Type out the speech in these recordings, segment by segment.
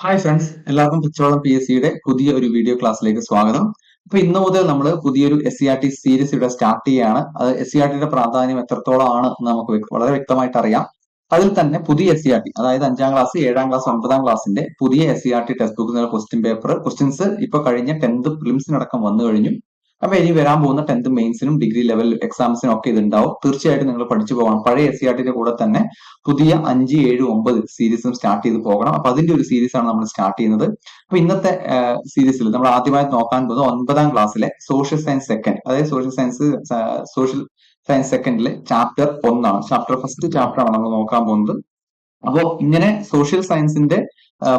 Hi friends എല്ലാവർക്കും പിച്ചോളം P S സിയുടെ പുതിയ ഒരു വീഡിയോ ക്ലാസ്സിലേക്ക് സ്വാഗതം. അപ്പൊ ഇന്ന് മുതൽ നമ്മൾ പുതിയൊരു S C R T series ഇവിടെ സ്റ്റാർട്ട് ചെയ്യുകയാണ് അത് എസ് സി ആർ ടിയുടെ പ്രാധാന്യം എത്രത്തോളം ആണ് എന്ന് നമുക്ക് വളരെ വ്യക്തമായിട്ട് അറിയാം. അതിൽ തന്നെ പുതിയ എസ് സി ആർ ടി അതായത് അഞ്ചാം ക്ലാസ് ഏഴാം ക്ലാസ് ഒൻപതാം ക്ലാസ്സിന്റെ പുതിയ S C R T text ബുക്കിൽ ക്വസ്റ്റ്യൻ പേപ്പർ ക്വസ്റ്റ്യൻസ് ഇപ്പൊ കഴിഞ്ഞ ടെൻത്ത് പ്രിലിംസിനടക്കം വന്നു കഴിഞ്ഞു. അപ്പൊ ഇനി വരാൻ പോകുന്ന ടെൻത്ത് മെയിൻസിനും ഡിഗ്രി ലെവൽ എക്സാംസിനും ഒക്കെ ഇത് ഉണ്ടാവും തീർച്ചയായിട്ടും നിങ്ങൾ പഠിച്ചു പോകണം. പഴയ എസ് സി ടിയുടെ കൂടെ തന്നെ പുതിയ അഞ്ച് ഏഴ് ഒമ്പത് സീരീസും സ്റ്റാർട്ട് ചെയ്ത് പോകണം. അപ്പൊ അതിന്റെ ഒരു സീരീസ് ആണ് നമ്മൾ സ്റ്റാർട്ട് ചെയ്യുന്നത്. അപ്പൊ ഇന്നത്തെ സീരീസിൽ നമ്മൾ ആദ്യമായി നോക്കാൻ പോകുന്നത് ഒൻപതാം ക്ലാസ്സിലെ സോഷ്യൽ സയൻസ് സെക്കൻഡ് അതായത് സോഷ്യൽ സയൻസ് സോഷ്യൽ സയൻസ് സെക്കൻഡിലെ ചാപ്റ്റർ ഒന്നാണ്. ചാപ്റ്റർ ഫസ്റ്റ് ചാപ്റ്റർ ആണ് നമ്മൾ നോക്കാൻ പോകുന്നത്. അപ്പോ ഇങ്ങനെ സോഷ്യൽ സയൻസിന്റെ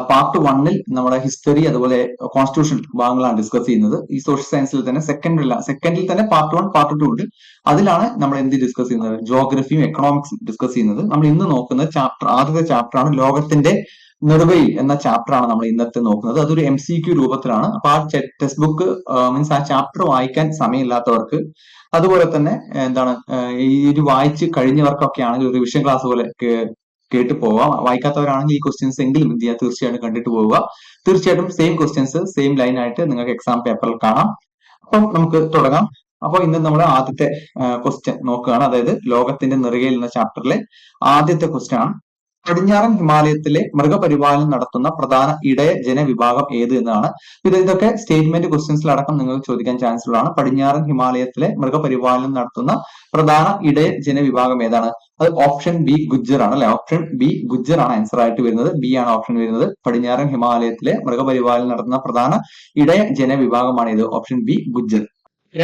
പാർട്ട് വണ്ണിൽ നമ്മുടെ ഹിസ്റ്ററി അതുപോലെ കോൺസ്റ്റിറ്റ്യൂഷൻ ഭാഗങ്ങളാണ് ഡിസ്കസ് ചെയ്യുന്നത്. ഈ സോഷ്യൽ സയൻസിൽ തന്നെ സെക്കൻഡിൽ സെക്കൻഡിൽ തന്നെ പാർട്ട് വൺ പാർട്ട് ടു ഉണ്ട് അതിലാണ് നമ്മൾ എന്ത് ഡിസ്കസ് ചെയ്യുന്നത്? ജോഗ്രഫിയും എക്കണോമിക്സും ഡിസ്കസ് ചെയ്യുന്നത്. നമ്മൾ ഇന്ന് നോക്കുന്ന ചാപ്റ്റർ ആദ്യത്തെ ചാപ്റ്റർ ആണ് ലോകത്തിന്റെ നിർവയിൽ എന്ന ചാപ്റ്റർ ആണ് നമ്മൾ ഇന്നത്തെ നോക്കുന്നത്. അതൊരു എം സി ക്യു രൂപത്തിലാണ്. അപ്പൊ ആ ടെക്സ്റ്റ് ബുക്ക് മീൻസ് ആ ചാപ്റ്റർ വായിക്കാൻ സമയമില്ലാത്തവർക്ക് അതുപോലെ തന്നെ എന്താണ് ഈ ഒരു വായിച്ച് കഴിഞ്ഞവർക്കൊക്കെ ആണെങ്കിൽ ഒരു വിഷൻ ക്ലാസ് പോലെ കേട്ട് പോവാം. വായിക്കാത്തവരാണെങ്കിൽ ഈ ക്വസ്റ്റ്യൻസ് എങ്കിലും എന്ത് തീർച്ചയായിട്ടും കണ്ടിട്ട് പോവുക. തീർച്ചയായിട്ടും സെയിം ക്വസ്റ്റ്യൻസ് സെയിം ലൈൻ ആയിട്ട് നിങ്ങൾക്ക് എക്സാം പേപ്പറിൽ കാണാം. അപ്പം നമുക്ക് തുടങ്ങാം. അപ്പോൾ ഇന്ന് നമ്മൾ ആദ്യത്തെ ക്വസ്റ്റ്യൻ നോക്കുകയാണ്. അതായത് ലോകത്തിന്റെ നിറകയിൽ എന്ന ചാപ്റ്ററിലെ ആദ്യത്തെ ക്വസ്റ്റ്യൻ ആണ്. പടിഞ്ഞാറൻ ഹിമാലയത്തിലെ മൃഗപരിപാലനം നടത്തുന്ന പ്രധാന ഇടയ ജനവിഭാഗം ഏത് എന്നാണ്. ഇത് ഇതൊക്കെ സ്റ്റേറ്റ്മെന്റ് ക്വസ്റ്റ്യൻസിലടക്കം നിങ്ങൾക്ക് ചോദിക്കാൻ ചാൻസ് ഉള്ളതാണ്. പടിഞ്ഞാറൻ ഹിമാലയത്തിലെ മൃഗപരിപാലനം നടത്തുന്ന പ്രധാന ഇടയ ജനവിഭാഗം ഏതാണ്? അത് ഓപ്ഷൻ ബി ഗുജ്ജർ ആണ് അല്ലെ? ഓപ്ഷൻ ബി ഗുജ്ജർ ആണ് ആൻസർ ആയിട്ട് വരുന്നത്. ബി ആണ് ഓപ്ഷൻ വരുന്നത്. പടിഞ്ഞാറൻ ഹിമാലയത്തിലെ മൃഗപരിപാലനം നടത്തുന്ന പ്രധാന ഇടയ ജനവിഭാഗമാണ് ഇത്. Option B Gujjar.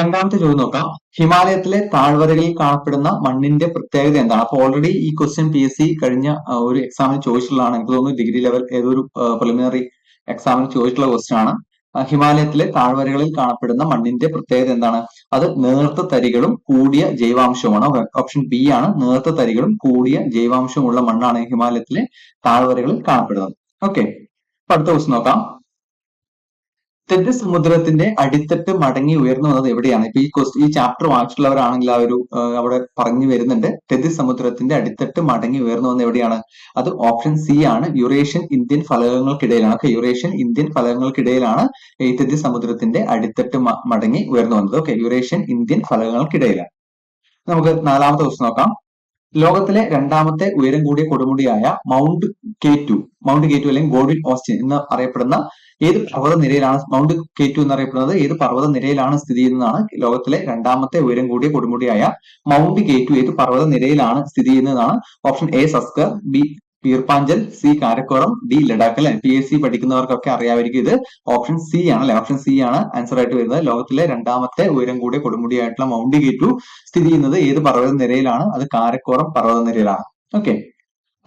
രണ്ടാമത്തെ ചോദ്യം നോക്കാം. ഹിമാലയത്തിലെ താഴ്വരകളിൽ കാണപ്പെടുന്ന മണ്ണിന്റെ പ്രത്യേകത എന്താണ്? അപ്പൊ ഓൾറെഡി ഈ ക്വസ്റ്റ്യൻ പി എസ് സി കഴിഞ്ഞ ഒരു എക്സാമിന് ചോദിച്ചിട്ടുള്ളതാണ്. എനിക്ക് തോന്നുന്നു ഡിഗ്രി ലെവൽ ഏതൊരു പ്രിലിമിനറി എക്സാമിന് ചോദിച്ചിട്ടുള്ള ക്വസ്റ്റ്യൻ ആണ്. ഹിമാലയത്തിലെ താഴ്വരകളിൽ കാണപ്പെടുന്ന മണ്ണിന്റെ പ്രത്യേകത എന്താണ്? അത് നേർത്ത തരികളും കൂടിയ ജൈവാംശവുമാണ്. ഓപ്ഷൻ ബി ആണ്. നേർത്ത തരികളും കൂടിയ ജൈവാംശമുള്ള മണ്ണാണ് ഹിമാലയത്തിലെ താഴ്വരകളിൽ കാണപ്പെടുന്നത്. ഓക്കെ അടുത്ത ക്വസ്റ്റ്യൻ നോക്കാം. തെറ്റ് സമുദ്രത്തിന്റെ അടിത്തട്ട് മടങ്ങി ഉയർന്നു വന്നത് എവിടെയാണ്? ഇപ്പൊ ഈ ക്വസ്റ്റ് ഈ ചാപ്റ്റർ വായിച്ചിട്ടുള്ളവരാണെങ്കിൽ ആ ഒരു അവിടെ പറഞ്ഞു വരുന്നുണ്ട്. തെറ്റ് സമുദ്രത്തിന്റെ അടിത്തട്ട് മടങ്ങി ഉയർന്നു വന്നത് എവിടെയാണ്? അത് ഓപ്ഷൻ സി ആണ്. യുറേഷ്യൻ ഇന്ത്യൻ ഫലകങ്ങൾക്കിടയിലാണ്. ഓക്കെ യുറേഷ്യൻ ഇന്ത്യൻ ഫലകങ്ങൾക്കിടയിലാണ് ഈ തെറ്റ് സമുദ്രത്തിന്റെ അടിത്തട്ട് മടങ്ങി ഉയർന്നു വന്നത്. ഓക്കെ യുറേഷ്യൻ ഇന്ത്യൻ ഫലകങ്ങൾക്കിടയിലാണ്. നമുക്ക് നാലാമത്തെ ക്വസ്റ്റ് നോക്കാം. ലോകത്തിലെ രണ്ടാമത്തെ ഉയരം കൂടിയ കൊടുമുടിയായ mount K two mount K two അല്ലെങ്കിൽ ഗോഡ്വിൻ ഓസ്റ്റിൻ എന്ന് അറിയപ്പെടുന്ന ഏത് പർവത നിരയിലാണ് മൗണ്ട് കെ ടു എന്നറിയപ്പെടുന്നത് ഏത് പർവത നിരയിലാണ് സ്ഥിതി ചെയ്യുന്നതാണ് ലോകത്തിലെ രണ്ടാമത്തെ ഉയരം കൂടിയ കൊടുമുടിയായ മൗണ്ട് കെ ടു ഏത് പർവത നിരയിലാണ് സ്ഥിതി ചെയ്യുന്നതാണ്? Option A Zanskar B Pir Panjal C Karakoram D Ladakh അല്ലെ? പി എസ് സി പഠിക്കുന്നവർക്കൊക്കെ അറിയാമായിരിക്കും ഇത്. ഓപ്ഷൻ സി ആണ് അല്ലെ? ഓപ്ഷൻ സി ആണ് ആൻസർ ആയിട്ട് വരുന്നത്. ലോകത്തിലെ രണ്ടാമത്തെ ഉയരം കൂടിയ കൊടുമുടിയായിട്ടുള്ള മൗണ്ട് ഗേറ്റു സ്ഥിതി ചെയ്യുന്നത് ഏത് പർവത നിരയിലാണ് അത് കാരക്കോറം പർവത നിരയിലാണ് ഓക്കെ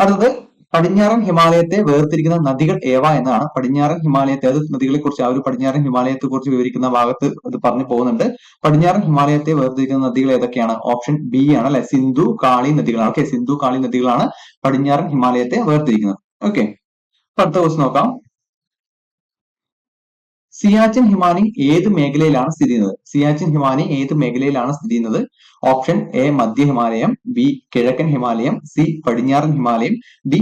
അടുത്തത് പടിഞ്ഞാറൻ ഹിമാലയത്തെ വേർതിരിക്കുന്ന നദികൾ ഏവ എന്നാണ്. പടിഞ്ഞാറൻ ഹിമാലയത്തെ അത് നദികളെ കുറിച്ച് ആ ഒരു പടിഞ്ഞാറൻ ഹിമാലയത്തെ കുറിച്ച് വിവരിക്കുന്ന ഭാഗത്ത് അത് പറഞ്ഞു പോകുന്നുണ്ട്. പടിഞ്ഞാറൻ ഹിമാലയത്തെ വേർതിരിക്കുന്ന നദികൾ ഏതൊക്കെയാണ്? ഓപ്ഷൻ ബി ആണ് അല്ലെ സിന്ധു കാളി നദികളാണ്. ഓക്കെ സിന്ധു കാളി നദികളാണ് പടിഞ്ഞാറൻ ഹിമാലയത്തെ വേർതിരിക്കുന്നത്. ഓക്കെ. അടുത്ത ക്വസ്റ്റ് നോക്കാം. സിയാച്ചിൻ ഹിമാനി ഏത് മേഖലയിലാണ് സ്ഥിതി ചെയ്യുന്നത്? സിയാച്ചിൻ ഹിമാനി ഏത് മേഖലയിലാണ് സ്ഥിതി ചെയ്യുന്നത്? ഓപ്ഷൻ എ മധ്യ ഹിമാലയം ബി കിഴക്കൻ ഹിമാലയം സി പടിഞ്ഞാറൻ ഹിമാലയം ഡി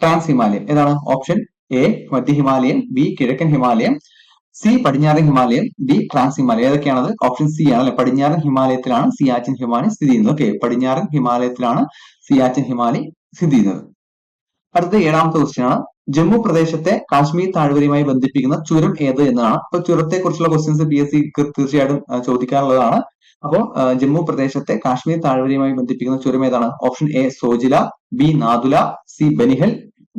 ട്രാൻസ് ഹിമാലയം. ഏതാണ്? ഓപ്ഷൻ എ മധ്യ ഹിമാലയം ബി കിഴക്കൻ ഹിമാലയം സി പടിഞ്ഞാറൻ ഹിമാലയം ഡി ട്രാൻസ് ഹിമാലയം. ഏതൊക്കെയാണത്? ഓപ്ഷൻ സി ആണ് അല്ലെ? പടിഞ്ഞാറൻ ഹിമാലയത്തിലാണ് സിയാച്ചിൻ ഹിമാലി സ്ഥിതി ചെയ്യുന്നത്. ഓക്കെ പടിഞ്ഞാറൻ ഹിമാലയത്തിലാണ് സിയാച്ചിൻ ഹിമാലി സ്ഥിതി ചെയ്യുന്നത്. അടുത്ത ഏഴാമത്തെ ക്വസ്റ്റ്യൻ ആണ്. ജമ്മു പ്രദേശത്തെ കാശ്മീർ താഴ്വരയുമായി ബന്ധിപ്പിക്കുന്ന ചുരം ഏത് എന്നതാണ് അപ്പൊ ചുരത്തെ കുറിച്ചുള്ള ക്വസ്റ്റ്യൻസ് പി എസ് സി തീർച്ചയായിട്ടും ചോദിക്കാനുള്ളതാണ്. അപ്പോൾ ജമ്മു പ്രദേശത്തെ കാശ്മീർ താഴ്വരയുമായി ബന്ധിപ്പിക്കുന്ന ചുരം ഏതാണ്? Option A Zojila. B Nathula. C Banihal.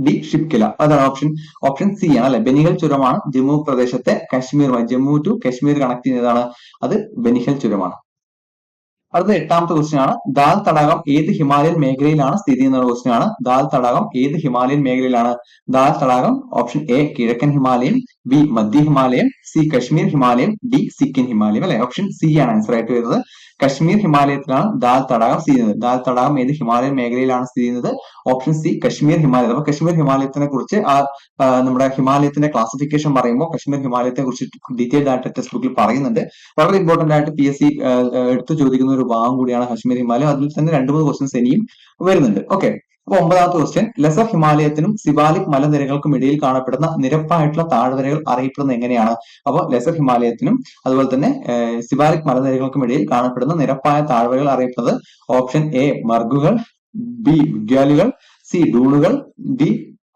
D Shipkila. അതാണ് ഓപ്ഷൻ ഓപ്ഷൻ സി ആണ് അല്ലെ? ബനിഹൽ ചുരമാണ് ജമ്മു പ്രദേശത്തെ കാശ്മീറുമായി ജമ്മു ടു കാശ്മീർ കണക്ട് ചെയ്യുന്നതാണ്. അത് ബനിഹൽ ചുരമാണ്. അടുത്ത എട്ടാമത്തെ ക്വസ്റ്റ്യൻ ആണ്. ദാൽ തടാകം ഏത് ഹിമാലയൻ മേഖലയിലാണ് സ്ഥിതി ചെയ്യുന്ന ക്വസ്റ്റ്യൻ ആണ്. ദാൽ തടാകം ഏത് ഹിമാലയൻ മേഖലയിലാണ്? ദാൽ തടാകം ഓപ്ഷൻ എ കിഴക്കൻ ഹിമാലയം ബി മധ്യ ഹിമാലയം സി കശ്മീർ ഹിമാലയം ഡി സിക്കിം ഹിമാലയം അല്ലെ? ഓപ്ഷൻ സി ആണ് ആൻസർ ആയിട്ട് വരുന്നത്. കശ്മീർ ഹിമാലയത്തിലാണ് ദാൽ തടാകം സ്ഥിതി ചെയ്യുന്നത്. ദാൽ തടാകം ഏത് ഹിമാലയൻ മേഖലയിലാണ് സ്ഥിതി ചെയ്യുന്നത്? ഓപ്ഷൻ സി കശ്മീർ ഹിമാലയം. അപ്പൊ കശ്മീർ ഹിമാലയത്തിനെ കുറിച്ച് ആ നമ്മുടെ ഹിമാലയത്തിന്റെ ക്ലാസിഫിക്കേഷൻ പറയുമ്പോൾ കശ്മീർ ഹിമാലയത്തെ കുറിച്ച് ഡീറ്റെയിൽഡ് ആയിട്ട് ടെക്സ്റ്റ് ബുക്കിൽ പറയുന്നുണ്ട്. വളരെ ഇമ്പോർട്ടന്റ് ആയിട്ട് പി എസ് സി എടുത്തു ചോദിക്കുന്ന ഒരു ഭാഗം കൂടിയാണ് കശ്മീർ ഹിമാലയം. അതിൽ തന്നെ രണ്ട് മൂന്ന് ക്വസ്റ്റ്യൻസ് ഇനിയും വരുന്നുണ്ട്. ഓക്കെ അപ്പൊ ഒമ്പതാമത്തെ ക്വസ്റ്റ്യൻ ലെസർ ഹിമാലയത്തിനും സിവാലിക് മലനിരകൾക്കും ഇടയിൽ കാണപ്പെടുന്ന നിരപ്പായിട്ടുള്ള താഴ്വരകൾ അറിയപ്പെടുന്നത് എങ്ങനെയാണ്? അപ്പോൾ ലെസർ ഹിമാലയത്തിനും അതുപോലെ തന്നെ സിവാലിക് മലനിരകൾക്കും ഇടയിൽ കാണപ്പെടുന്ന നിരപ്പായ താഴ്വരകൾ അറിയപ്പെടുന്നത് ഓപ്ഷൻ എ മർഗുകൾ ബി വിഗ്യാലുകൾ സി ഡൂണുകൾ ഡി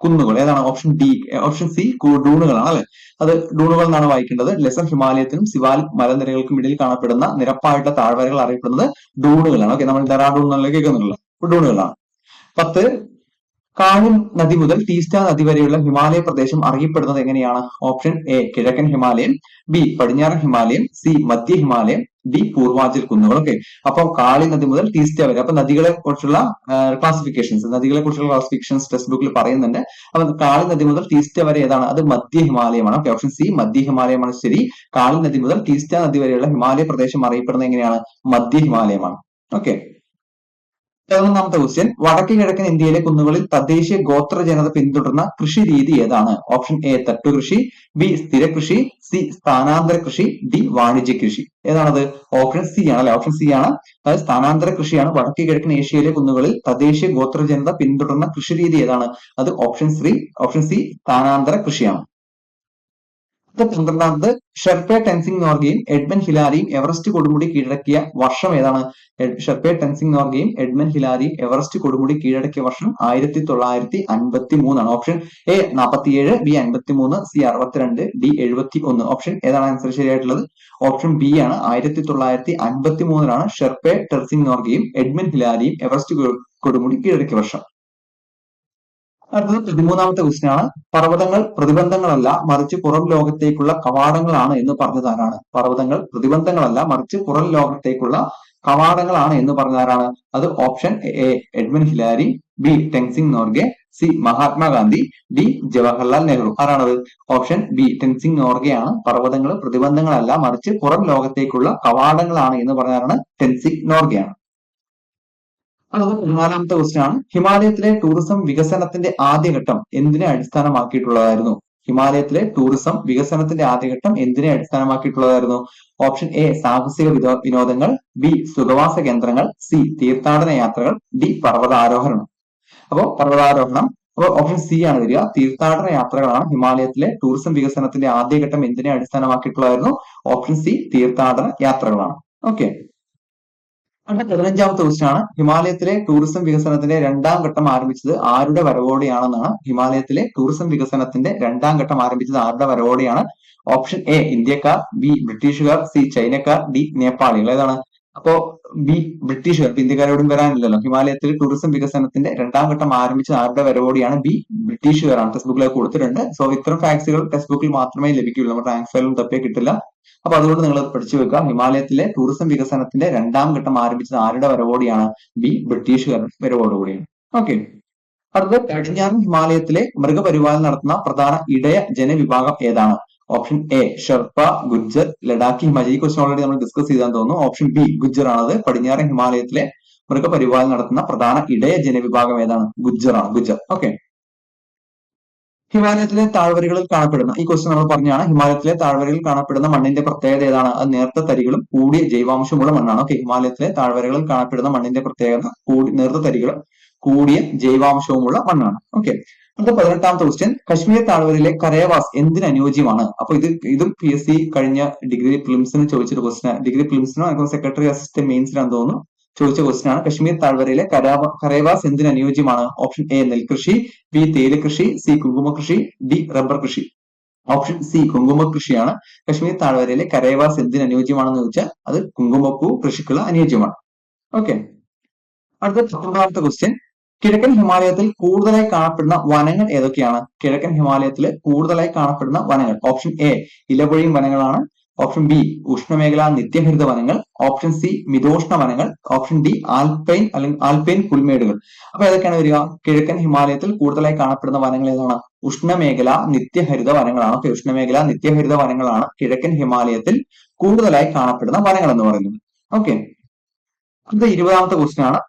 കുന്നുകൾ. ഏതാണ് ഓപ്ഷൻ ഡി ഓപ്ഷൻ സി ഡൂണുകളാണ് അല്ലെ? അത് ഡൂണുകൾ എന്നാണ് വായിക്കേണ്ടത്. ലെസർ ഹിമാലയത്തിനും സിവാലിക് മലനിരകൾക്കും ഇടയിൽ കാണപ്പെടുന്ന നിരപ്പായിട്ടുള്ള താഴ്വരകൾ അറിയപ്പെടുന്നത് ഡൂണുകളാണ്. ഓക്കെ നമ്മൾ ഡെറാഡൂൺ എന്നുള്ള കേൾക്കുന്നുണ്ടല്ലോ. ഡൂണുകളാണ്. പത്ത്. കാഴും നദി മുതൽ തീസ്റ്റ നദി വരെയുള്ള ഹിമാലയ പ്രദേശം അറിയപ്പെടുന്നത് എങ്ങനെയാണ്? ഓപ്ഷൻ എ കിഴക്കൻ ഹിമാലയം ബി പടിഞ്ഞാറൻ ഹിമാലയം സി മധ്യ ഹിമാലയം ഡി പൂർവാഞ്ചൽ കുന്നുകൾ. ഓക്കെ. അപ്പൊ കാളി നദി മുതൽ തീസ്റ്റ വരെ. അപ്പൊ നദികളെ കുറിച്ചുള്ള ക്ലാസിഫിക്കേഷൻസ് നദികളെ കുറിച്ചുള്ള ക്ലാസിഫിക്കേഷൻസ് ടെക്സ്റ്റ് ബുക്കിൽ പറയുന്നുണ്ട്. അപ്പൊ കാളി നദി മുതൽ തീസ്റ്റ വരെ ഏതാണ്? അത് മധ്യ ഹിമാലയമാണ്. ഓക്കെ. ഓപ്ഷൻ സി മധ്യ ഹിമാലയമാണ്. ശരി. കാളി നദി മുതൽ തീസ്റ്റ നദി വരെയുള്ള ഹിമാലയ പ്രദേശം അറിയപ്പെടുന്നത് എങ്ങനെയാണ്? മധ്യ ഹിമാലയമാണ്. ഓക്കെ. പതിനൊന്നാമത്തെ ക്വസ്റ്റ്യൻ വടക്ക് കിഴക്കൻ ഇന്ത്യയിലെ കുന്നുകളിൽ തദ്ദേശീയ ഗോത്ര ജനത പിന്തുടർന്ന കൃഷി രീതി ഏതാണ്? ഓപ്ഷൻ എ തട്ടുകൃഷി ബി സ്ഥിര കൃഷി സി സ്ഥാനാന്തര കൃഷി ഡി വാണിജ്യ കൃഷി. ഏതാണത്? ഓപ്ഷൻ സി ആണ് അല്ലെ? ഓപ്ഷൻ സി ആണ്. അതായത് സ്ഥാനാന്തര കൃഷിയാണ് വടക്ക് കിഴക്കൻ ഏഷ്യയിലെ കുന്നുകളിൽ തദ്ദേശീയ ഗോത്ര ജനത പിന്തുടർന്ന കൃഷി രീതി ഏതാണ്? അത് ഓപ്ഷൻ സി ഓപ്ഷൻ സി സ്ഥാനാന്തര കൃഷിയാണ്. ഇത് പന്ത്രണ്ടാമത് ഷെർപ്പെ ടെൻസിംഗ് നോർഗയും എഡ്മൻ ഹിലാരിയും എവറസ്റ്റ് കൊടുമുടി കീഴടക്കിയ വർഷം ഏതാണ്? ഷെർപ്പെ ടെൻസിംഗ് നോർഗയും എഡ്മൻ ഹിലാരിയും എവറസ്റ്റ് കൊടുമുടി കീഴടക്കിയ വർഷം ആയിരത്തി തൊള്ളായിരത്തി അൻപത്തി മൂന്നാണ് ഓപ്ഷൻ എ നാൽപ്പത്തിയേഴ് ബി അൻപത്തി മൂന്ന് സി അറുപത്തിരണ്ട് ഡി എഴുപത്തി ഒന്ന് ഓപ്ഷൻ ഏതാണ് ആൻസർ ശരിയായിട്ടുള്ളത്? ഓപ്ഷൻ ബി ആണ് ആയിരത്തി തൊള്ളായിരത്തി അൻപത്തി മൂന്നിലാണ് ഷെർപ്പെ ടെൻസിംഗ് നോർഗയും എഡ്മൻ ഹിലാരിയും എവറസ്റ്റ് കൊടുമുടി കീഴടക്കിയ വർഷം. അടുത്തത് പതിമൂന്നാമത്തെ ക്വസ്റ്റ്യൻ ആണ്. പർവതങ്ങൾ പ്രതിബന്ധങ്ങളല്ല മറിച്ച് പുറം ലോകത്തേക്കുള്ള കവാടങ്ങളാണ് എന്ന് പറഞ്ഞതാരാണ് പർവതങ്ങൾ പ്രതിബന്ധങ്ങളല്ല മറിച്ച് പുറം ലോകത്തേക്കുള്ള കവാടങ്ങളാണ് എന്ന് പറഞ്ഞതാരാണ് അത് option A Edmund Hillary B Tenzing Norgay C Mahatma Gandhi D Jawaharlal Nehru ആരാണത്? ഓപ്ഷൻ ബി ടെൻസിംഗ് നോർഗെയാണ് പർവതങ്ങൾ പ്രതിബന്ധങ്ങളല്ല മറിച്ച് പുറം ലോകത്തേക്കുള്ള കവാടങ്ങളാണ് എന്ന് പറഞ്ഞാലാണ് ടെൻസിംഗ് നോർഗെയാണ് അടുത്ത പതിനാലാമത്തെ ക്വസ്റ്റ്യൻ ആണ്. ഹിമാലയത്തിലെ ടൂറിസം വികസനത്തിന്റെ ആദ്യഘട്ടം എന്തിനെ അടിസ്ഥാനമാക്കിയിട്ടുള്ളതായിരുന്നു? ഹിമാലയത്തിലെ ടൂറിസം വികസനത്തിന്റെ ആദ്യഘട്ടം എന്തിനെ അടിസ്ഥാനമാക്കിയിട്ടുള്ളതായിരുന്നു? ഓപ്ഷൻ എ സാഹസിക വിനോദങ്ങൾ. ബി സുഖവാസ കേന്ദ്രങ്ങൾ. സി തീർത്ഥാടന യാത്രകൾ. ഡി പർവതാരോഹണം. അപ്പോ പർവതാരോഹണം. അപ്പോൾ ഓപ്ഷൻ സി ആണ് വരിക. തീർത്ഥാടന യാത്രകളാണ് ഹിമാലയത്തിലെ ടൂറിസം വികസനത്തിന്റെ ആദ്യഘട്ടം എന്തിനെ അടിസ്ഥാനമാക്കിയിട്ടുള്ളതായിരുന്നു? ഓപ്ഷൻ സി തീർത്ഥാടന യാത്രകളാണ്. ഓക്കെ അടുത്ത പതിനഞ്ചാമത്തെ ക്വസ്റ്റ്യൻ ആണ് ഹിമാലയത്തിലെ ടൂറിസം വികസനത്തിന്റെ രണ്ടാം ഘട്ടം ആരംഭിച്ചത്. ആരുടെ വരവോടെയാണെന്നാണ് ഹിമാലയത്തിലെ ടൂറിസം വികസനത്തിന്റെ രണ്ടാം ഘട്ടം ആരംഭിച്ചത്. ആരുടെ വരവോടെയാണ്? ഓപ്ഷൻ എ ഇന്ത്യക്കാർ. ബി ബ്രിട്ടീഷുകാർ. സി ചൈനക്കാർ. ഡി നേപ്പാളികൾ. ഏതാണ്? അപ്പോ ബി ബ്രിട്ടീഷുകാർ. ഇന്ത്യക്കാരോടും വരാനില്ലല്ലോ. ഹിമാലയത്തിൽ ടൂറിസം വികസനത്തിന്റെ രണ്ടാം ഘട്ടം ആരംഭിച്ചത് ആരുടെ വരവോടെയാണ്? ബി ബ്രിട്ടീഷുകാരാണ്. ടെക്സ്റ്റ് ബുക്കിൽ കൊടുത്തിട്ടുണ്ട്. സോ ഇത്തരം ഫാക്സുകൾ ടെക്സ്റ്റ് ബുക്കിൽ മാത്രമേ ലഭിക്കുകയുള്ളൂ. നമ്മുടെ റാങ്ക് ഫയലും തപ്പേ കിട്ടില്ല. അപ്പൊ അതുകൊണ്ട് നിങ്ങൾ പഠിച്ചു വെക്കുക. ഹിമാലയത്തിലെ ടൂറിസം വികസനത്തിന്റെ രണ്ടാം ഘട്ടം ആരംഭിച്ചത് ആരുടെ വരവോടെയാണ്? ബി ബ്രിട്ടീഷുകാരുടെ വരവോടുകൂടിയാണ്. ഓക്കെ. അടുത്തത് പടിഞ്ഞാറൻ ഹിമാലയത്തിലെ മൃഗപരിപാലനം നടത്തുന്ന പ്രധാന ഇടയ ജനവിഭാഗം ഏതാണ്? Option A Sherpa Gujjar Ladakhi Himachal. ഈ ക്വസ്റ്റൻ ഓൾറെഡി നമ്മൾ ഡിസ്കസ് ചെയ്താൽ തോന്നുന്നു. ഓപ്ഷൻ ബി ഗുജ്ജർ ആണത് പടിഞ്ഞാറൻ ഹിമാലയത്തിലെ മൃഗപരിപാലനം നടത്തുന്ന പ്രധാന ഇടയ ജനവിഭാഗം ഏതാണ്? ഗുജ്ജറാണ്. ഗുജ്ജർ. ഓക്കെ. ഹിമാലയത്തിലെ താഴ്വരകളിൽ കാണപ്പെടുന്ന ഈ ക്വസ്റ്റ്യൻ നമ്മൾ പറഞ്ഞാണ് ഹിമാലയത്തിലെ താഴ്വരകളിൽ കാണപ്പെടുന്ന മണ്ണിന്റെ പ്രത്യേകത ഏതാണ്? അത് നേർത്ത തരികളും കൂടിയ ജൈവാംശമുള്ള മണ്ണാണ്. ഓക്കെ ഹിമാലയത്തിലെ താഴ്വരകളിൽ കാണപ്പെടുന്ന മണ്ണിന്റെ പ്രത്യേകത കൂടി നേർത്ത തരികളും കൂടിയ ജൈവാംശവുമുള്ള മണ്ണാണ്. ഓക്കെ അടുത്ത പതിനെട്ടാമത്തെ ക്വസ്റ്റ്യൻ കശ്മീർ താഴ്വരയിലെ കരയവാസ് എന്തിന് അനുയോജ്യമാണ്? അപ്പൊ ഇത് ഇതും പി എസ് സി കഴിഞ്ഞ ഡിഗ്രി പ്ലിംസിന് ചോദിച്ചൊരു ക്വസ്റ്റ്യൻ ഡിഗ്രി പ്ലിംസിനോ സെക്രട്ടറി അസിസ്റ്റന്റ് മെയിൻസിനാന്ന് തോന്നുന്നു. ചോദിച്ച ക്വസ്റ്റ്യൻ ആണ്. കശ്മീർ താഴ്വരയിലെ കരാവ- കരേവാസ് എന്തിന് അനുയോജ്യമാണ്? ഓപ്ഷൻ എ നെൽകൃഷി ബി തേയില കൃഷി സി കുങ്കുമ കൃഷി ഡി റബ്ബർ കൃഷി. ഓപ്ഷൻ സി കുങ്കുമ കൃഷിയാണ് കശ്മീർ താഴ്വരയിലെ കരേവാസ് എന്തിന് അനുയോജ്യമാണെന്ന് ചോദിച്ചാൽ അത് കുങ്കുമപ്പൂ കൃഷിക്കുള്ള അനുയോജ്യമാണ്. ഓക്കെ അടുത്ത പത്തൊമ്പതാമത്തെ ക്വസ്റ്റ്യൻ കിഴക്കൻ ഹിമാലയത്തിൽ കൂടുതലായി കാണപ്പെടുന്ന വനങ്ങൾ ഏതൊക്കെയാണ്? കിഴക്കൻ ഹിമാലയത്തിൽ കൂടുതലായി കാണപ്പെടുന്ന വനങ്ങൾ. ഓപ്ഷൻ എ ഇലപൊഴിയും വനങ്ങളാണ്. ഓപ്ഷൻ ബി ഉഷ്ണമേഖലാ നിത്യഹരിത വനങ്ങൾ. ഓപ്ഷൻ സി മിതോഷ്ണ വനങ്ങൾ. ഓപ്ഷൻ ഡി ആൽപൈൻ അല്ലെങ്കിൽ ആൽപൈൻ പുൽമേടുകൾ അപ്പൊ ഏതൊക്കെയാണ് വരിക? കിഴക്കൻ ഹിമാലയത്തിൽ കൂടുതലായി കാണപ്പെടുന്ന വനങ്ങൾ ഏതാണ്? ഉഷ്ണമേഖല നിത്യഹരിത വനങ്ങളാണ്. ഓക്കെ ഉഷ്ണമേഖല നിത്യഹരിത വനങ്ങളാണ് കിഴക്കൻ ഹിമാലയത്തിൽ കൂടുതലായി കാണപ്പെടുന്ന വനങ്ങൾ എന്ന് പറയുന്നത്. ഓക്കെ അടുത്ത ഇരുപതാമത്തെ ക്വസ്റ്റ്യൻ ആണ്.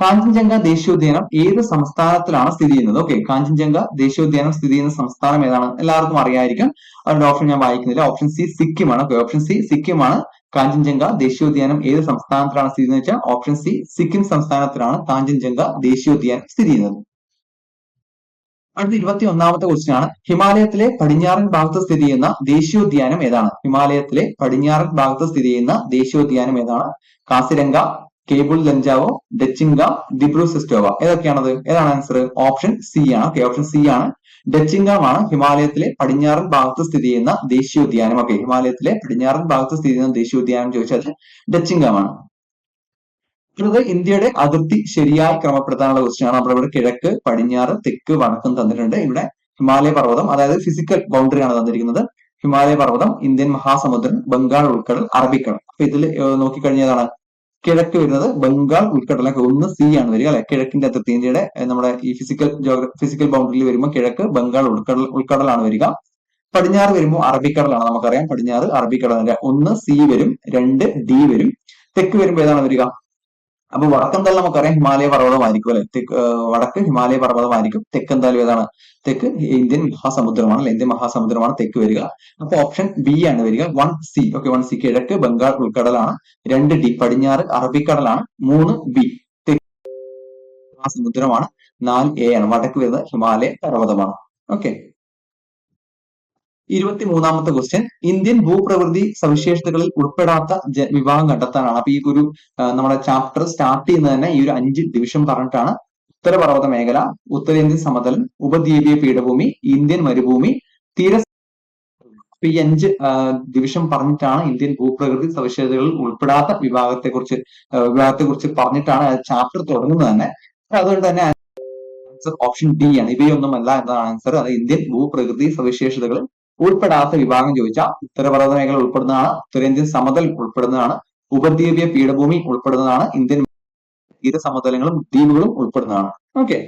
കാഞ്ചൻജംഗ ദേശീയോദ്യാനം ഏത് സംസ്ഥാനത്തിലാണ് സ്ഥിതി ചെയ്യുന്നത്? ഓക്കെ കാഞ്ചൻജംഗ ദേശീയോദ്യാനം സ്ഥിതി ചെയ്യുന്ന സംസ്ഥാനം ഏതാണ്? എല്ലാവർക്കും അറിയായിരിക്കും. അതിന്റെ ഓപ്ഷൻ ഞാൻ വായിക്കുന്നില്ല. ഓപ്ഷൻ സി സിക്കിമാണ്. ഓക്കെ ഓപ്ഷൻ സി സിക്കിമാണ് കാഞ്ചൻജംഗ ദേശീയോദ്യാനം ഏത് സംസ്ഥാനത്തിലാണ് സ്ഥിതി ചെയ്യുന്നത് വെച്ചാൽ ഓപ്ഷൻ സി സിക്കിം സംസ്ഥാനത്തിലാണ് കാഞ്ചൻജംഗ ദേശീയോദ്യാനം സ്ഥിതി ചെയ്യുന്നത്. അടുത്ത ഇരുപത്തി ഒന്നാമത്തെ ക്വസ്റ്റ്യൻ ആണ്. ഹിമാലയത്തിലെ പടിഞ്ഞാറൻ ഭാഗത്ത് സ്ഥിതി ചെയ്യുന്ന ദേശീയോദ്യാനം ഏതാണ്? ഹിമാലയത്തിലെ പടിഞ്ഞാറൻ ഭാഗത്ത് സ്ഥിതി ചെയ്യുന്ന ദേശീയോദ്യാനം ഏതാണ്? കാസിരംഗ കേബിൾ ലഞ്ചാവോ ഡച്ചിങ്ക ദിബ്രു സിസ്റ്റോവ ഏതൊക്കെയാണത്? ഏതാണ് ആൻസർ ഓപ്ഷൻ സി ആണ്. ഓക്കെ ഓപ്ഷൻ സി ആണ്. ഡച്ചിങ്കാമാണ് ഹിമാലയത്തിലെ പടിഞ്ഞാറൻ ഭാഗത്ത് സ്ഥിതി ചെയ്യുന്ന ദേശീയോദ്യാനം. ഓക്കെ ഹിമാലയത്തിലെ പടിഞ്ഞാറൻ ഭാഗത്ത് സ്ഥിതി ചെയ്യുന്ന ദേശീയോദ്യാനം ചോദിച്ചാൽ ഡച്ചിങ്കാമാണ് അടുത്തത് ഇന്ത്യയുടെ അതിർത്തി ശരിയായി ക്രമപ്പെടുത്താനുള്ള ക്വസ്റ്റ്യൻ ആണ്. നമ്മളിവിടെ കിഴക്ക് പടിഞ്ഞാറ് തെക്ക് വടക്കും തന്നിട്ടുണ്ട്. ഇവിടെ ഹിമാലയ പർവതം അതായത് ഫിസിക്കൽ ബൗണ്ടറി ആണ് തന്നിരിക്കുന്നത്. ഹിമാലയ പർവതം ഇന്ത്യൻ മഹാസമുദ്രം ബംഗാൾ ഉൾക്കടൽ അറബിക്കടൽ. അപ്പൊ ഇതിൽ നോക്കിക്കഴിഞ്ഞതാണ് കിഴക്ക് വരുന്നത് ബംഗാൾ ഉൾക്കടലൊക്കെ ഒന്ന് സി ആണ് വരിക അല്ലെ? കിഴക്കിന്റെ അതിർത്തി ഇന്ത്യയുടെ നമ്മുടെ ഈ ഫിസിക്കൽ ജോഗ്രഫി ഫിസിക്കൽ ബൗണ്ടറിയിൽ വരുമ്പോൾ കിഴക്ക് ബംഗാൾ ഉൾക്കടൽ ഉൾക്കടലാണ് വരിക. പടിഞ്ഞാറ് വരുമ്പോൾ അറബിക്കടലാണ് നമുക്കറിയാം. പടിഞ്ഞാറ് അറബിക്കടലാണ് ഒന്ന് സി വരും രണ്ട് ഡി വരും. തെക്ക് വരുമ്പോൾ ഏതാണ് വരിക? അപ്പൊ വടക്കെന്തായാലും നമുക്കറിയാം ഹിമാലയ പർവതമായിരിക്കും അല്ലെ? തെക്ക് വടക്ക് ഹിമാലയ പർവതമായിരിക്കും തെക്ക് ഏതാണ്? തെക്ക് ഇന്ത്യൻ മഹാസമുദ്രമാണ്. അല്ലെ ഇന്ത്യൻ മഹാസമുദ്രമാണ് തെക്ക് വരിക. അപ്പൊ ഓപ്ഷൻ ബി ആണ് വരിക. One C okay one C കിഴക്ക് ബംഗാൾ ഉൾക്കടലാണ്. രണ്ട് ഡി പടിഞ്ഞാറ് അറബിക്കടലാണ്. മൂന്ന് ബി തെക്ക് മഹാസമുദ്രമാണ്. നാല് എ ആണ്. വടക്ക് വരുന്നത് ഹിമാലയ പർവതമാണ്. ഓക്കെ ഇരുപത്തി മൂന്നാമത്തെ ക്വസ്റ്റ്യൻ ഇന്ത്യൻ ഭൂപ്രകൃതി സവിശേഷതകളിൽ ഉൾപ്പെടാത്ത വിഭാഗം കണ്ടെത്താനാണ്. അപ്പൊ ഈ ഒരു നമ്മുടെ ചാപ്റ്റർ സ്റ്റാർട്ട് ചെയ്യുന്നത് തന്നെ ഈ ഒരു അഞ്ച് ഡിവിഷൻ പറഞ്ഞിട്ടാണ്. ഉത്തരപർവത മേഖല ഉത്തരേന്ത്യൻ സമതലം ഉപദ്വീപീയ പീഠഭൂമി ഇന്ത്യൻ മരുഭൂമി തീര ഈ അഞ്ച് ഡിവിഷൻ പറഞ്ഞിട്ടാണ് ഇന്ത്യൻ ഭൂപ്രകൃതി സവിശേഷതകളിൽ ഉൾപ്പെടാത്ത വിഭാഗത്തെ കുറിച്ച് വിഭാഗത്തെ കുറിച്ച് പറഞ്ഞിട്ടാണ് ചാപ്റ്റർ തുടങ്ങുന്നത് തന്നെ. അതുകൊണ്ട് തന്നെ ആൻസർ ഓപ്ഷൻ ഡി ആണ്. ഇവയൊന്നുമല്ല എന്നതാണ് ആൻസർ അത് ഇന്ത്യൻ ഭൂപ്രകൃതി സവിശേഷതകളിൽ ഉൾപ്പെടാത്ത വിഭാഗം ചോദിച്ചാൽ ഉത്തരപർവത മേഖല ഉൾപ്പെടുന്നതാണ് ഉത്തരേന്ത്യൻ സമതൽ ഉൾപ്പെടുന്നതാണ് ഉപദ്വീപീയ പീഠഭൂമി ഉൾപ്പെടുന്നതാണ് ഇന്ത്യൻ തീര സമതലങ്ങളും ദ്വീപുകളും ഉൾപ്പെടുന്നതാണ്. ഓക്കെ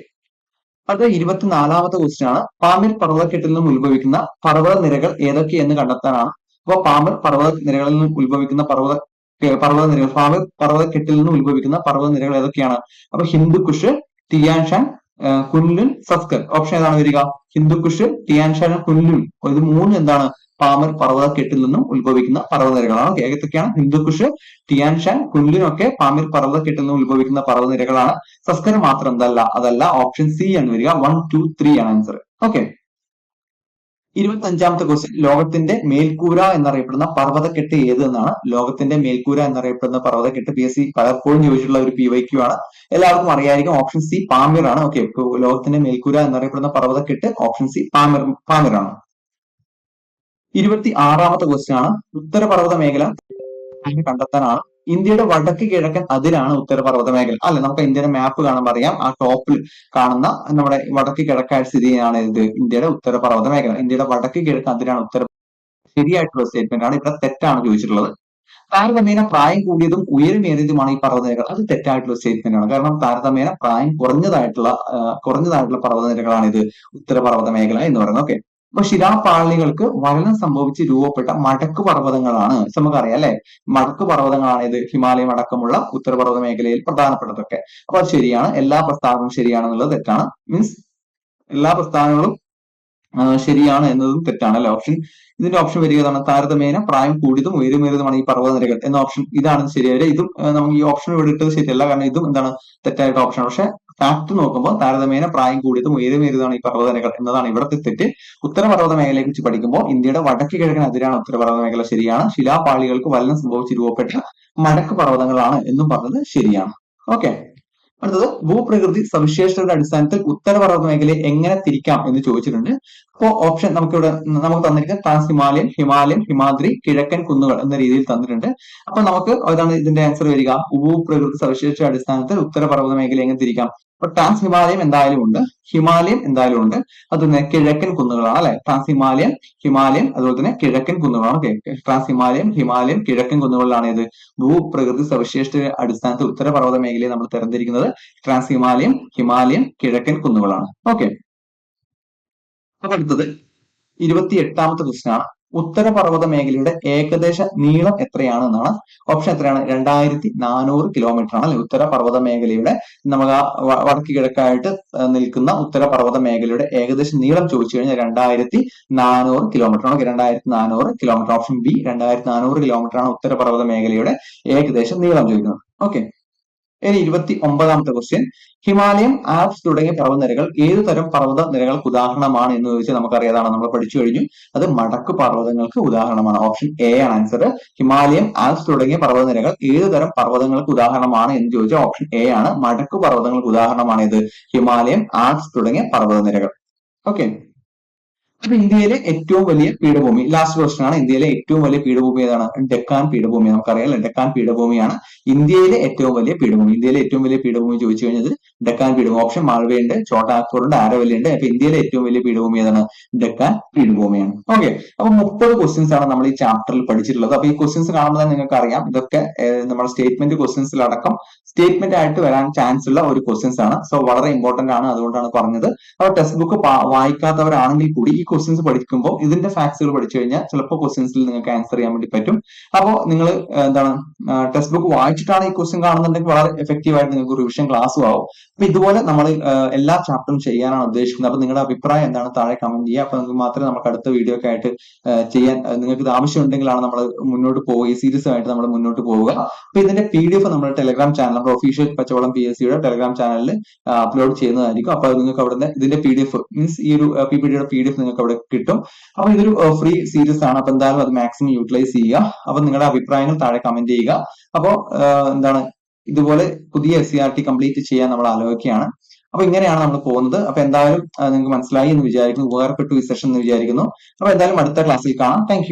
അത് ഇരുപത്തിനാലാമത്തെ ക്വസ്റ്റ്യൻ ആണ്. പാമിർ പർവതക്കെട്ടിൽ നിന്നും ഉത്ഭവിക്കുന്ന പർവത നിരകൾ ഏതൊക്കെ എന്ന് കണ്ടെത്താനാണ്. അപ്പോൾ പാമിർ പർവത നിരകളിൽ നിന്നും ഉത്ഭവിക്കുന്ന പർവത പർവത നിരകൾ പാമിർ പർവതക്കെട്ടിൽ നിന്നും ഉത്ഭവിക്കുന്ന പർവത നിരകൾ ഏതൊക്കെയാണ്? അപ്പൊ ഹിന്ദുക്കുഷ് ടിയാൻഷാൻ ആ, കുൻലുൻ സസ്കർ ഓപ്ഷൻ ഏതാണ് വരിക? ഹിന്ദുക്കുഷ് ടിയാൻഷാൻ കുൻലുൻ ഇത് മൂന്ന് എന്താണ്? പാമർ പർവത കെട്ടിൽ നിന്നും ഉത്ഭവിക്കുന്ന പർവതനിരകളാണ് ഏതൊക്കെയാണ്? ഹിന്ദുക്കുഷ് ടിയാൻഷാൻ കുൻലുൻ ഒക്കെ പർവത കെട്ടിൽ നിന്നും ഉത്ഭവിക്കുന്ന പർവതനിരകളാണ് സസ്കർ മാത്രം എന്തല്ല അതല്ല ഓപ്ഷൻ സി ആണ് വരിക. വൺ ടു ത്രീ ആണ് ആൻസർ ഓക്കെ. ഇരുപത്തി അഞ്ചാമത്തെ ക്വസ്റ്റ്യൻ ലോകത്തിന്റെ മേൽക്കൂര എന്നറിയപ്പെടുന്ന പർവതക്കെട്ട് ഏത് എന്നാണ്. ലോകത്തിന്റെ മേൽക്കൂര എന്നറിയപ്പെടുന്ന പർവതക്കെട്ട് പി എസ് സി പലപ്പോഴും ചോദിച്ചിട്ടുള്ള ഒരു പി വൈ ക്യു ആണ്. എല്ലാവർക്കും അറിയായിരിക്കും ഓപ്ഷൻ സി പാമിർ ആണ്. ഓക്കെ ലോകത്തിന്റെ മേൽക്കൂര എന്നറിയപ്പെടുന്ന പർവതക്കെട്ട് ഓപ്ഷൻ സി പാമിർ പാമിർ ആണ്. ഇരുപത്തി ആറാമത്തെ ക്വസ്റ്റ്യൻ ആണ്. ഉത്തരപർവത മേഖല കണ്ടെത്താനാണ് ഇന്ത്യയുടെ വടക്ക് കിഴക്കൻ അതിരാണ് ഉത്തരപർവത മേഖല അല്ലെ? നമുക്ക് ഇന്ത്യയുടെ മാപ്പ് കാണാൻ അറിയാം. ആ ടോപ്പിൽ കാണുന്ന നമ്മുടെ വടക്ക് കിഴക്കായിട്ട് സ്ഥിതി ചെയ്യുന്നതാണ് ഇത് ഇന്ത്യയുടെ ഉത്തരപർവത മേഖല ഇന്ത്യയുടെ വടക്ക് കിഴക്കൻ അതിരാണ് ഉത്തര ശരിയായിട്ടുള്ള സ്റ്റേറ്റ്മെന്റ് ആണ്. ഇവിടെ തെറ്റാണ് ചോദിച്ചിട്ടുള്ളത്. താരതമ്യേന പ്രായം കൂടിയതും ഉയരമേറിയതുമാണ് ഈ പർവതനിരകൾ അത് തെറ്റായിട്ടുള്ള സ്റ്റേറ്റ്മെന്റ് ആണ്. കാരണം താരതമ്യേന പ്രായം കുറഞ്ഞതായിട്ടുള്ള കുറഞ്ഞതായിട്ടുള്ള പർവതനിരകളാണ് ഇത് ഉത്തരപർവത മേഖല എന്ന് പറയുന്നത്. ഓക്കെ അപ്പൊ ശിലാപാളികൾക്ക് വലനം സംഭവിച്ച് രൂപപ്പെട്ട മടക്ക് പർവതങ്ങളാണ്. നമുക്കറിയാം അല്ലെ? മടക്ക് പർവതങ്ങളാണ് ഇത് ഹിമാലയം അടക്കമുള്ള ഉത്തരപർവത മേഖലയിൽ പ്രധാനപ്പെട്ടതൊക്കെ. അപ്പൊ അത് ശരിയാണ്. എല്ലാ പ്രസ്താവനകളും ശരിയാണെന്നുള്ളത് തെറ്റാണ്. മീൻസ് എല്ലാ പ്രസ്താവനകളും ശരിയാണ് എന്നതും തെറ്റാണ് അല്ലെ ഓപ്ഷൻ ഇതിന്റെ ഓപ്ഷൻ വരിക ഏതാണ് താരതമ്യേന പ്രായം കൂടിയതും ഉയരമേറിയതുമാണ് ഈ പർവതനിരകൾ എന്ന ഓപ്ഷൻ ഇതാണ് ശരിയായത് ഇതും നമുക്ക് ഈ ഓപ്ഷൻ ഇവിടെ ഇട്ടത് ശരിയല്ല. കാരണം ഇതും എന്താണ് തെറ്റായിട്ട് ഓപ്ഷൻ പക്ഷെ ഫാക്ട് നോക്കുമ്പോൾ താരതമ്യേന പ്രായം കൂടിയതും ഉയരമേറിയതാണ് ഈ പർവതനകൾ എന്നതാണ് ഇവിടുത്തെ തെറ്റ്. ഉത്തരപർവത മേഖലയെ കുറിച്ച് പഠിക്കുമ്പോൾ ഇന്ത്യയുടെ വടക്ക് കിഴക്കൻ അതിരാണ് ഉത്തരപർവത മേഖല ശരിയാണ്. ശിലാപാളികൾക്ക് വലനം സംഭവിച്ച് രൂപപ്പെട്ട മടക്ക് പർവതങ്ങളാണ് എന്നും പറഞ്ഞത് ശരിയാണ്. ഓക്കെ അടുത്തത് ഭൂപ്രകൃതി സവിശേഷതയുടെ അടിസ്ഥാനത്തിൽ ഉത്തരപർവത മേഖലയെ എങ്ങനെ തിരിക്കാം എന്ന് ചോദിച്ചിട്ടുണ്ട്. അപ്പോൾ ഓപ്ഷൻ നമുക്കിവിടെ നമുക്ക് തന്നിരിക്കുന്നത് ട്രാൻസ് ഹിമാലയൻ ഹിമാലയൻ ഹിമാദ്രി കിഴക്കൻ കുന്നുകൾ എന്ന രീതിയിൽ തന്നിട്ടുണ്ട്. അപ്പൊ നമുക്ക് അതാണ് ഇതിന്റെ ആൻസർ വരിക? ഭൂപ്രകൃതി സവിശേഷതയുടെ അടിസ്ഥാനത്തിൽ ഉത്തരപർവത മേഖല എങ്ങനെ തിരിക്കാം? അപ്പൊ ട്രാൻസ് ഹിമാലയം എന്തായാലും ഉണ്ട്. ഹിമാലയം എന്തായാലും ഉണ്ട്. അത് തന്നെ കിഴക്കൻ കുന്നുകളാണ് അല്ലെ? ട്രാൻസ് ഹിമാലയം ഹിമാലയം അതുപോലെ തന്നെ കിഴക്കൻ കുന്നുകളാണ് ട്രാൻസ് ഹിമാലയം ഹിമാലയം കിഴക്കൻ കുന്നുകളിലാണ് ഇത് ഭൂപ്രകൃതി സവിശേഷത അടിസ്ഥാനത്തിൽ ഉത്തരപർവത മേഖലയെ നമ്മൾ തിരഞ്ഞെടുക്കുന്നത് ട്രാൻസ് ഹിമാലയം ഹിമാലയം കിഴക്കൻ കുന്നുകളാണ്. ഓക്കെ. അപ്പൊ അടുത്തത്. ഇരുപത്തി എട്ടാമത്തെ ക്വസ്റ്റ്യൻ ഉത്തരപർവത മേഖലയുടെ ഏകദേശ നീളം എത്രയാണ് എന്നാണ് ഓപ്ഷൻ എത്രയാണ്? രണ്ടായിരത്തി നാനൂറ് കിലോമീറ്റർ ആണ് ഉത്തരപർവത മേഖലയുടെ നമുക്ക് വടക്ക് കിഴക്കായിട്ട് നിൽക്കുന്ന ഉത്തരപർവത മേഖലയുടെ ഏകദേശ നീളം ചോദിച്ചു കഴിഞ്ഞാൽ രണ്ടായിരത്തി നാനൂറ് കിലോമീറ്റർ ആണ്. രണ്ടായിരത്തി നാനൂറ് കിലോമീറ്റർ ഓപ്ഷൻ ബി രണ്ടായിരത്തി നാനൂറ് കിലോമീറ്റർ ആണ് ഉത്തരപർവത മേഖലയുടെ ഏകദേശം നീളം ചോദിക്കുന്നത്. ഓക്കെ ഇനി ഇരുപത്തി ഒമ്പതാമത്തെ ക്വസ്റ്റ്യൻ ഹിമാലയം ആൽപ്സ് തുടങ്ങിയ പർവതനിരകൾ ഏതു തരം പർവത നിരകൾക്ക് ഉദാഹരണമാണ് എന്ന് ചോദിച്ചാൽ നമുക്കറിയാതാണ് നമ്മൾ പഠിച്ചു കഴിഞ്ഞു. അത് മടക്ക് പർവതങ്ങൾക്ക് ഉദാഹരണമാണ്. ഓപ്ഷൻ എ ആണ് ആൻസർ ഹിമാലയം ആൽപ്സ് തുടങ്ങിയ പർവതനിരകൾ ഏതു തരം പർവതങ്ങൾക്ക് ഉദാഹരണമാണ് എന്ന് ചോദിച്ചാൽ ഓപ്ഷൻ എ ആണ്. മടക്ക് പർവതങ്ങൾക്ക് ഉദാഹരണമാണ് ഇത് ഹിമാലയം ആൽപ്സ് തുടങ്ങിയ പർവതനിരകൾ. ഓക്കെ അപ്പൊ ഇന്ത്യയിലെ ഏറ്റവും വലിയ പീഠഭൂമി ലാസ്റ്റ് ക്വസ്റ്റൻ ആണ്. ഇന്ത്യയിലെ ഏറ്റവും വലിയ പീഠഭൂമി ഏതാണ്? ഡെക്കാൻ പീഠഭൂമി. നമുക്കറിയാം അല്ലെ ഡെക്കാൻ പീഠഭൂമിയാണ് ഇന്ത്യയിലെ ഏറ്റവും വലിയ പീഠഭൂമി. ഇന്ത്യയിലെ ഏറ്റവും വലിയ പീഠഭൂമി ചോദിച്ചു കഴിഞ്ഞാൽ ഡെക്കാൻ പീഠഭൂമി. ഓപ്ഷൻ മാൾവയുണ്ട് ചോട്ടാക്കൂർ ഉണ്ട് ആരവല്ലുണ്ട് അപ്പൊ ഇന്ത്യയിലെ ഏറ്റവും വലിയ പീഠഭൂമി ഏതാണ്? ഡെക്കാൻ പീഠഭൂമിയാണ്. ഓക്കെ അപ്പൊ മുപ്പത് ക്വസ്റ്റ്യൻസ് ആണ് നമ്മൾ ഈ ചാപ്റ്ററിൽ പഠിച്ചിട്ടുള്ളത്. അപ്പൊ ഈ ക്വസ്റ്റ്യൻസ് കാണുമ്പോൾ തന്നെ നിങ്ങൾക്ക് അറിയാം ഇതൊക്കെ നമ്മുടെ സ്റ്റേറ്റ്മെന്റ് ക്വസ്റ്റ്യൻസിലടക്കം സ്റ്റേറ്റ്മെന്റ് ആയിട്ട് വരാൻ ചാൻസ് ഉള്ള ഒരു ക്വസ്റ്റ്യൻസ് ആണ്. സോ വളരെ ഇമ്പോർട്ടന്റ് ആണ് അതുകൊണ്ടാണ് പറഞ്ഞത്. അപ്പൊ ടെക്സ്റ്റ് ബുക്ക് വായിക്കാത്തവരാണെങ്കിൽ കൂടി ഈ ക്വസ്റ്റ്യൻസ് പഠിക്കുമ്പോൾ ഇതിന്റെ ഫാക്ട്സുകൾ പഠിച്ചു കഴിഞ്ഞാൽ ചിലപ്പോൾ ക്വസ്റ്റ്യൻസിൽ നിങ്ങൾക്ക് ആൻസർ ചെയ്യാൻ വേണ്ടി പറ്റും. അപ്പോൾ നിങ്ങൾ എന്താണ് ടെക്സ്റ്റ് ബുക്ക് വായിച്ചിട്ടാണ് ഈ ക്വസ്റ്റ്യൻ കാണുന്നുണ്ടെങ്കിൽ വളരെ എഫക്റ്റീവ് ആയിട്ട് നിങ്ങൾക്ക് റിവിഷൻ ക്ലാസ്സും ആവും. അപ്പൊ ഇതുപോലെ നമ്മൾ എല്ലാ ചാപ്റ്ററും ചെയ്യാനാണ് ഉദ്ദേശിക്കുന്നത്. അപ്പൊ നിങ്ങളുടെ അഭിപ്രായം എന്താണ്? താഴെ കമന്റ് ചെയ്യുക. അപ്പൊ നിങ്ങൾക്ക് മാത്രമേ നമുക്ക് അടുത്ത വീഡിയോ ഒക്കെ ആയിട്ട് ചെയ്യാൻ നിങ്ങൾക്ക് ഇത് ആവശ്യമുണ്ടെങ്കിലാണ് നമ്മൾ മുന്നോട്ട് പോവുക. ഈ സീരീസ് ആയിട്ട് നമ്മൾ മുന്നോട്ട് പോവുക. അപ്പൊ ഇതിന്റെ പി ഡി എഫ് നമ്മുടെ ടെലഗ്രാം ചാനൽ നമ്മുടെ ഒഫീഷ്യൽ പച്ചവളം പി എസ് സിയുടെ ടെലഗ്രാം ചാനലിൽ അപ്ലോഡ് ചെയ്യുന്നതായിരിക്കും. അപ്പൊ നിങ്ങൾക്ക് അവിടെ ഇതിന്റെ പി ഡി എഫ് മീൻസ് ഈ ഒരു പി പി ഡിയുടെ പി ഡി എഫ് നിങ്ങൾക്ക് അവിടെ കിട്ടും. അപ്പൊ ഇതൊരു ഫ്രീ സീരീസ് ആണ്. അപ്പൊ എന്തായാലും അത് മാക്സിമം യൂട്ടിലൈസ് ചെയ്യുക. അപ്പൊ നിങ്ങളുടെ അഭിപ്രായങ്ങൾ താഴെ കമന്റ് ചെയ്യുക. അപ്പൊ എന്താണ് ഇതുപോലെ പുതിയ S C R T complete ചെയ്യാൻ നമ്മൾ ആലോചിക്കുകയാണ്. അപ്പൊ ഇങ്ങനെയാണ് നമ്മൾ പോകുന്നത്. അപ്പൊ എന്തായാലും നിങ്ങൾക്ക് മനസ്സിലായി എന്ന് വിചാരിക്കുന്നു. ഉപകാരപ്പെട്ടു ഈ സെഷൻ എന്ന് വിചാരിക്കുന്നു. അപ്പൊ എന്തായാലും അടുത്ത ക്ലാസ്സിൽ കാണാം. താങ്ക്